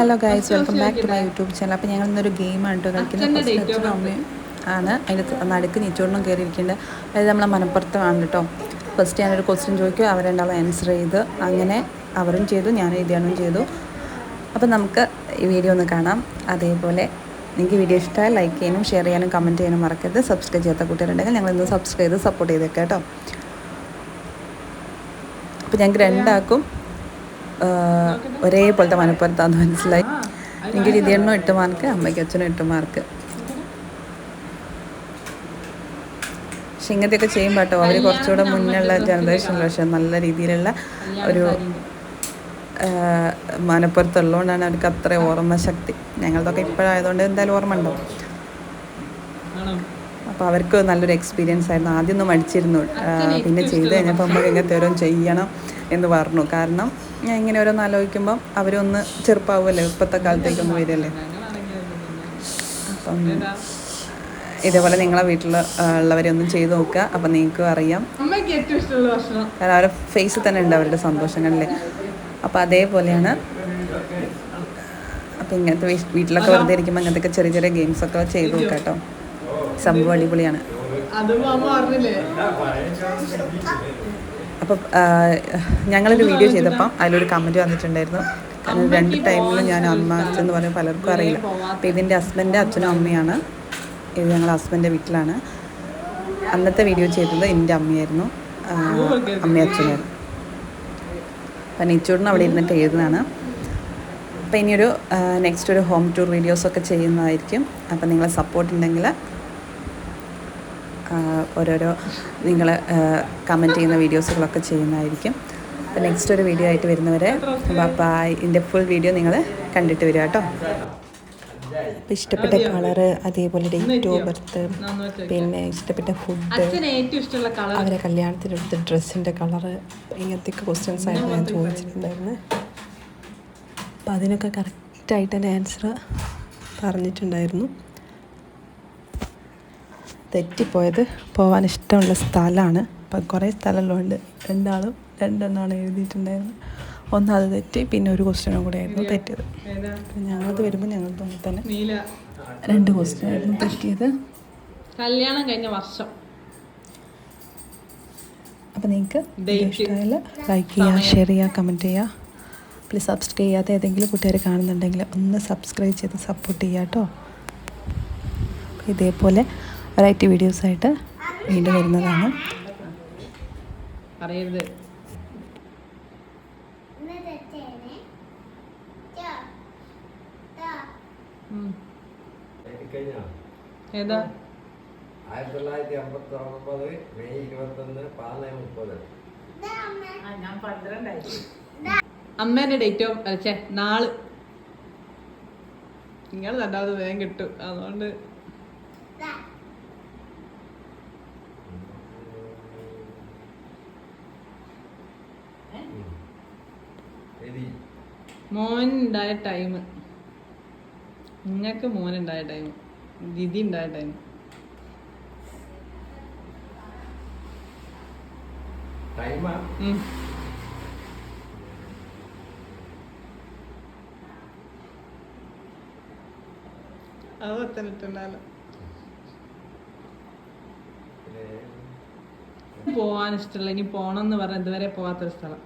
Hello guys welcome back to my YouTube channel അപ്പോൾ ഞങ്ങൾ ഇന്നൊരു ഗെയിമാണ് കേട്ടോ കളിക്കുന്നത്. അച്ഛനും അമ്മയും ആണ്. അതിന്റെ നടുക്ക് നീച്ചോണ്ടും കയറിയിരിക്കേണ്ടത് അതായത് നമ്മളെ മനപ്പുറത്താണ് കേട്ടോ. ഫസ്റ്റ് ഞാനൊരു ക്വസ്റ്റ്യൻ ചോദിക്കും. അവർ രണ്ടാളും ആൻസർ ചെയ്ത്? അങ്ങനെ അവരും ചെയ്തു. ഞാൻ എഴുതിയാനും ചെയ്തു. അപ്പോൾ നമുക്ക് ഈ വീഡിയോ ഒന്ന് കാണാം. അതേപോലെ നിങ്ങൾക്ക് വീഡിയോ ഇഷ്ടമായി ലൈക്ക് ചെയ്യാനും ഷെയർ ചെയ്യാനും കമന്റ് ചെയ്യാനും മറക്കരുത്. സബ്സ്ക്രൈബ് ചെയ്യാത്ത കൂട്ടുകാരുണ്ടെങ്കിൽ ഞങ്ങൾ ഇന്ന് സബ്സ്ക്രൈബ് ചെയ്ത് സപ്പോർട്ട് ചെയ്തേക്കാം കേട്ടോ. അപ്പോൾ ഞങ്ങൾക്ക് രണ്ടാക്കും ഒരേപോലത്തെ മനപ്പുറത്താന്ന് മനസ്സിലായി. എനിക്ക് ലിതിയണ്ണും എട്ട് മാർക്ക് അമ്മയ്ക്ക് അച്ഛനും എട്ട് മാർക്ക്. പക്ഷെ ഇങ്ങനത്തെയൊക്കെ ചെയ്യുമ്പോൾ കേട്ടോ അവർ കുറച്ചുകൂടെ മുന്നുള്ള ജനറേഷനിൽ പക്ഷെ നല്ല രീതിയിലുള്ള ഒരു മനപ്പുറത്തുള്ളതുകൊണ്ടാണ് അവർക്ക് അത്ര ഓർമ്മ ശക്തി. ഞങ്ങളതൊക്കെ ഇപ്പോഴായതുകൊണ്ട് എന്തായാലും ഓർമ്മ ഉണ്ടാവും അപ്പോൾ അവർക്ക് നല്ലൊരു എക്സ്പീരിയൻസ് ആയിരുന്നു. ആദ്യം ഒന്ന് മടിച്ചിരുന്നു. പിന്നെ ചെയ്ത് കഴിഞ്ഞപ്പോൾ നമുക്ക് ഇങ്ങനത്തെ ഓരോ ചെയ്യണം എന്ന് പറഞ്ഞു. കാരണം ഞാൻ ഇങ്ങനെ ഓരോന്ന് ആലോചിക്കുമ്പോൾ അവരൊന്ന് ചെറുപ്പാവുമല്ലേ? ഇപ്പോഴത്തെ കാലത്തേക്കൊന്ന് വരില്ലേ അപ്പം ഇതേപോലെ നിങ്ങളെ വീട്ടിൽ ഉള്ളവരെ ഒന്നും ചെയ്ത് നോക്കുക. അപ്പം നിങ്ങൾക്കും അറിയാം. കാരണം അവരുടെ ഫേസിൽ തന്നെ ഉണ്ട് അവരുടെ സന്തോഷങ്ങളിലെ അപ്പോൾ അതേപോലെയാണ്. അപ്പം ഇങ്ങനത്തെ വീട്ടിലൊക്കെ വെറുതെ ഇരിക്കുമ്പോൾ അങ്ങനത്തെ ചെറിയ ചെറിയ ഗെയിംസ് ഒക്കെ ചെയ്ത് നോക്കാം കേട്ടോ. സംഭവം അടിപൊളിയാണ്. അത് പറഞ്ഞില്ലേ? അപ്പം ഞങ്ങളൊരു വീഡിയോ ചെയ്തപ്പം അതിലൊരു കമന്റ് വന്നിട്ടുണ്ടായിരുന്നു. കാരണം രണ്ട് ടൈമിലും ഞാൻ അമ്മ അച്ഛൻ എന്ന് പലർക്കും അറിയില്ല. അപ്പം ഇതിന്റെ ഹസ്ബൻഡ് അച്ഛനും അമ്മയാണ്. ഇത് ഞങ്ങൾ ഹസ്ബൻഡിന്റെ വീട്ടിലാണ്. അന്നത്തെ വീഡിയോ ചെയ്തത് എന്റെ അമ്മയായിരുന്നു. അമ്മയച്ഛനായിരുന്നു അപ്പം നെച്ചൂടിന് അവിടെ ഇരുന്നിട്ട് എഴുതുന്നതാണ്. അപ്പം ഇനിയൊരു നെക്സ്റ്റ് ഒരു ഹോം ടൂർ വീഡിയോസൊക്കെ ചെയ്യുന്നതായിരിക്കും. അപ്പം നിങ്ങളെ സപ്പോർട്ട് ഉണ്ടെങ്കിൽ ഓരോരോ നിങ്ങൾ കമന്റ് ചെയ്യുന്ന വീഡിയോസുകളൊക്കെ ചെയ്യുന്നതായിരിക്കും. അപ്പോൾ നെക്സ്റ്റ് ഒരു വീഡിയോ ആയിട്ട് വരുന്നവരെ ബായ് ഇതിന്റെ ഫുൾ വീഡിയോ നിങ്ങൾ കണ്ടിട്ട് വരിക കേട്ടോ. അപ്പോൾ ഇഷ്ടപ്പെട്ട കളറ് അതേപോലെ ഡേറ്റ് ഓഫ് ബർത്ത് പിന്നെ ഇഷ്ടപ്പെട്ട ഫുഡ് അവരെ കല്യാണത്തിനെടുത്ത ഡ്രസ്സിന്റെ കളറ് ഇങ്ങനത്തെയൊക്കെ ക്വസ്റ്റ്യൻസ് ആയിരുന്നു ഞാൻ ചോദിച്ചിട്ടുണ്ടായിരുന്നത് അപ്പോൾ അതിനൊക്കെ കറക്റ്റായിട്ട് തന്നെ ആൻസർ പറഞ്ഞിട്ടുണ്ടായിരുന്നു. തെറ്റിപ്പോയത് പോകാൻ ഇഷ്ടമുള്ള സ്ഥലമാണ്. അപ്പം കുറേ സ്ഥലമുള്ളതുകൊണ്ട് രണ്ടാളും രണ്ടെണ്ണമാണ് എഴുതിയിട്ടുണ്ടായിരുന്നത്. ഒന്ന് അത് തെറ്റി പിന്നെ ഒരു ക്വസ്റ്റ്യനും കൂടെ ആയിരുന്നു തെറ്റിയത്. ഞങ്ങളത് വരുമ്പോൾ ഞങ്ങൾ തമ്മിൽ തന്നെ നീല. രണ്ട് ക്വസ്റ്റ്യൻ ആയിരുന്നു തെറ്റിയത്. കല്യാണം കഴിഞ്ഞ വർഷം. അപ്പം നിങ്ങൾക്ക്. ഇഷ്ടമായാൽ ലൈക്ക് ചെയ്യുക ഷെയർ ചെയ്യുക കമന്റ് ചെയ്യുക പ്ലീസ് സബ്സ്ക്രൈബ് ചെയ്യാത്ത ഏതെങ്കിലും കൂട്ടുകാർ കാണുന്നുണ്ടെങ്കിൽ ഒന്ന് സബ്സ്ക്രൈബ് ചെയ്ത് സപ്പോർട്ട് ചെയ്യുക കേട്ടോ ഇതേപോലെ വെറൈറ്റി വീഡിയോസായിട്ട് വീണ്ടും വരുന്നതാണ്. അറിയരുത്. ഉം. ഏതാ? ആയിരത്തി തൊള്ളായിരത്തി അമ്പത്തി ഒമ്പത് മെയ് ഇരുപത്തൊന്ന് പതിനൊന്ന് മുപ്പത്. അമ്മേന്റെ ഡേറ്റ് ഓഫ് അച്ഛേ നാൾ. നിങ്ങൾ രണ്ടാമത് വേഗം കിട്ടും. അതുകൊണ്ട് ഉണ്ടായ ടൈം നിങ്ങൾക്ക് മോനുണ്ടായ ടൈം ദിദി ഉണ്ടായ ടൈം അത് പോവാൻ ഇഷ്ടമല്ല ഇനി പോണം എന്ന് പറഞ്ഞ ഇതുവരെ പോവാത്തൊരു സ്ഥലം.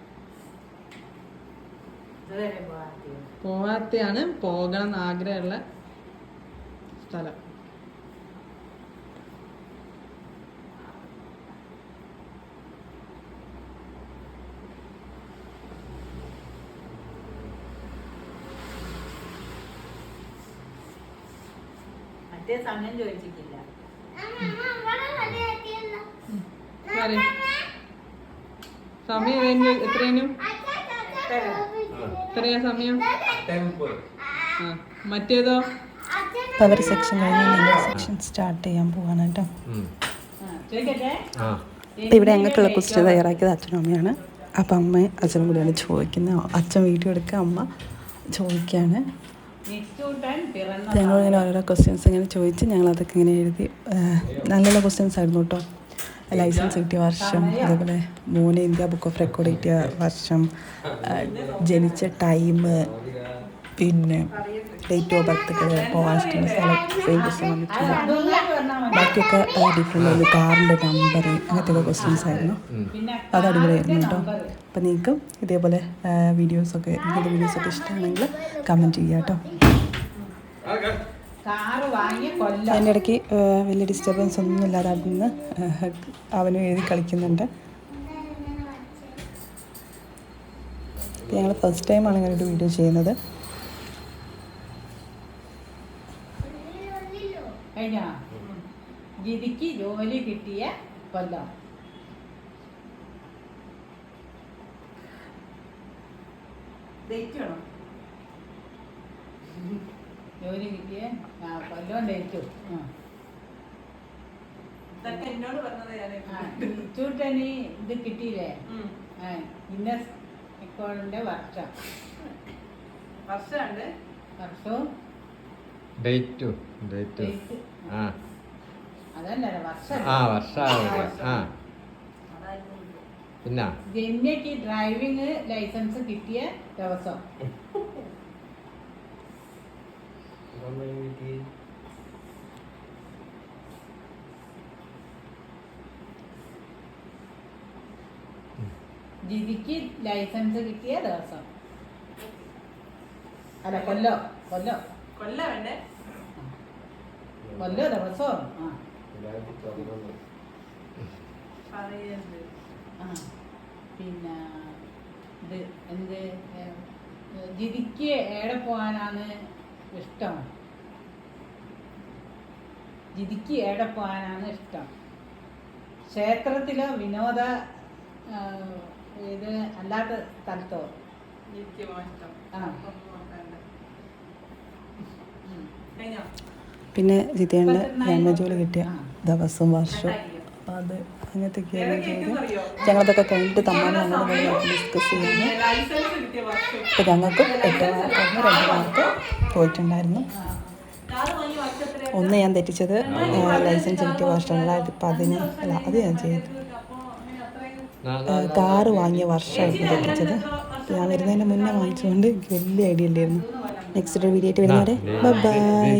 പോവാത്തയാണ് പോകണം എന്ന് ആഗ്രഹമുള്ള സ്ഥലം. മറ്റേ സമയം ചോദിച്ചിട്ടില്ല. സമയം എത്രയും എത്രയാ സമയം? മറ്റേതോ? പവർ സെക്ഷൻ കഴിഞ്ഞ് സെക്ഷൻ സ്റ്റാർട്ട് ചെയ്യാൻ പോവാണ് കേട്ടോ. ഇവിടെ ഞങ്ങൾക്കുള്ള കുസ്റ്റി തയ്യാറാക്കിയത് അച്ഛനും അമ്മയാണ് അപ്പം അമ്മ അച്ഛനും കൂടിയാണ് ചോദിക്കുന്നത്. അച്ഛൻ വീഡിയോ എടുക്കുക അമ്മ ചോദിക്കുകയാണ്. ഞങ്ങളിങ്ങനെ ഓരോരോ ക്വസ്റ്റ്യൻസ് ഇങ്ങനെ ചോദിച്ച് ഞങ്ങളതൊക്കെ ഇങ്ങനെ എഴുതി നല്ല നല്ല ക്വസ്റ്റ്യൻസ് ആയിരുന്നു കേട്ടോ. ലൈസൻസ് കിട്ടിയ വർഷം അതേപോലെ മൂന്ന് ഇന്ത്യ ബുക്ക് ഓഫ് റെക്കോർഡ് കിട്ടിയ വർഷം ജനിച്ച ടൈം പിന്നെ ഡേറ്റ് ഓഫ് ബർത്ത് പോകാൻ ഇഷ്ടമുള്ള സ്ഥലം ക്വസ്റ്റ്യൻ വന്നിട്ടില്ല ബാക്കിയൊക്കെ ഡിഫറെന്റ് ആയിരുന്നു കാറിന്റെ നമ്പർ അങ്ങനത്തെ ക്വസ്റ്റ്യൻസ് ആയിരുന്നു. അത് അടിപൊളിയായിരുന്നു കേട്ടോ. അപ്പം നിങ്ങൾക്ക് ഇതേപോലെ വീഡിയോസൊക്കെ ഇങ്ങനത്തെ വീഡിയോസൊക്കെ ഇഷ്ടമാണെങ്കിൽ കമന്റ് ചെയ്യാം കേട്ടോ. അതിന്റെ ഇടയ്ക്ക് വലിയ ഡിസ്റ്റർബൻസ് ഒന്നും ഇല്ലാതെ അവിടെ നിന്ന് ആ, അവനും എഴുതി കളിക്കുന്നുണ്ട്. ഞങ്ങൾ ഫസ്റ്റ് ടൈമാണ് ഇങ്ങനെ ഒരു വീഡിയോ ചെയ്യുന്നത്. ജിതിക്ക് ജോലി കിട്ടിയ കൊല്ലം. ജോലി കിട്ടിയേ? ആ, കൊല്ലം ഡേറ്റു ഇതൊക്കെ എന്നോട് പറഞ്ഞത് ഇത് കിട്ടിയില്ലേ? ഇന്ന ഇക്കോളിന്റെ വർഷം. വർഷമുണ്ട് വർഷവും ഡേറ്റു ഡേറ്റ്. date. ആ. അതല്ല വർഷം. ആ. ആ പിന്നെ? ജന്യക്ക് ഡ്രൈവിംഗ് ലൈസൻസ് കിട്ടിയ ദിവസം. ജിതിക്ക് ലൈസൻസ് കിട്ടിയ ദിവസം. അല്ല കൊല്ലോ കൊല്ലോ. കൊല്ല വേണ്ടേ കൊല്ലോ ദിവസവും. ആ. പിന്നെ ഇത് എന്ത് ജിതിക്ക് എവിടെ പോകാനാണ് ഇഷ്ടം ജിതിക്ക് എവിടെ പോകാനാണ് ഇഷ്ടം. ക്ഷേത്രത്തിലോ വിനോദ ഇത് അല്ലാത്ത സ്ഥലത്തോ? പിന്നെ ജിതേണ്ട പത്തെണ്ണായിരം. ജന്മജോലി കിട്ടിയ ദിവസം വർഷം വർഷവും. രണ്ടായിരം. അപ്പം അത് അങ്ങനത്തെ ഞങ്ങളതൊക്കെ കഴിഞ്ഞിട്ട് തമ്മിൽ ഞങ്ങൾ ഡിസ്കസ് ചെയ്യുന്നു ലൈസൻസ് കിട്ടിയ വർഷം. അപ്പം ഞങ്ങൾക്കും എട്ട് രണ്ട് മാർക്ക് പോയിട്ടുണ്ടായിരുന്നു ഒന്ന് ഞാൻ തെറ്റിച്ചത് ലൈസൻസ് കിട്ടിയ വർഷം രണ്ടായിരത്തി പതിനഞ്ച് അല്ല അത് ഞാൻ ചെയ്തു കാറ് വാങ്ങിയ വർഷമായിരുന്നു തെറ്റിച്ചത് ഞാൻ വരുന്നതിന് മുന്നേ വാങ്ങിച്ചുകൊണ്ട് എനിക്ക് വലിയ ഐഡിയ ഉണ്ടായിരുന്നു നെക്സ്റ്റ് ഒരു വീഡിയോ ആയിട്ട് വരുന്നവരെ ബൈ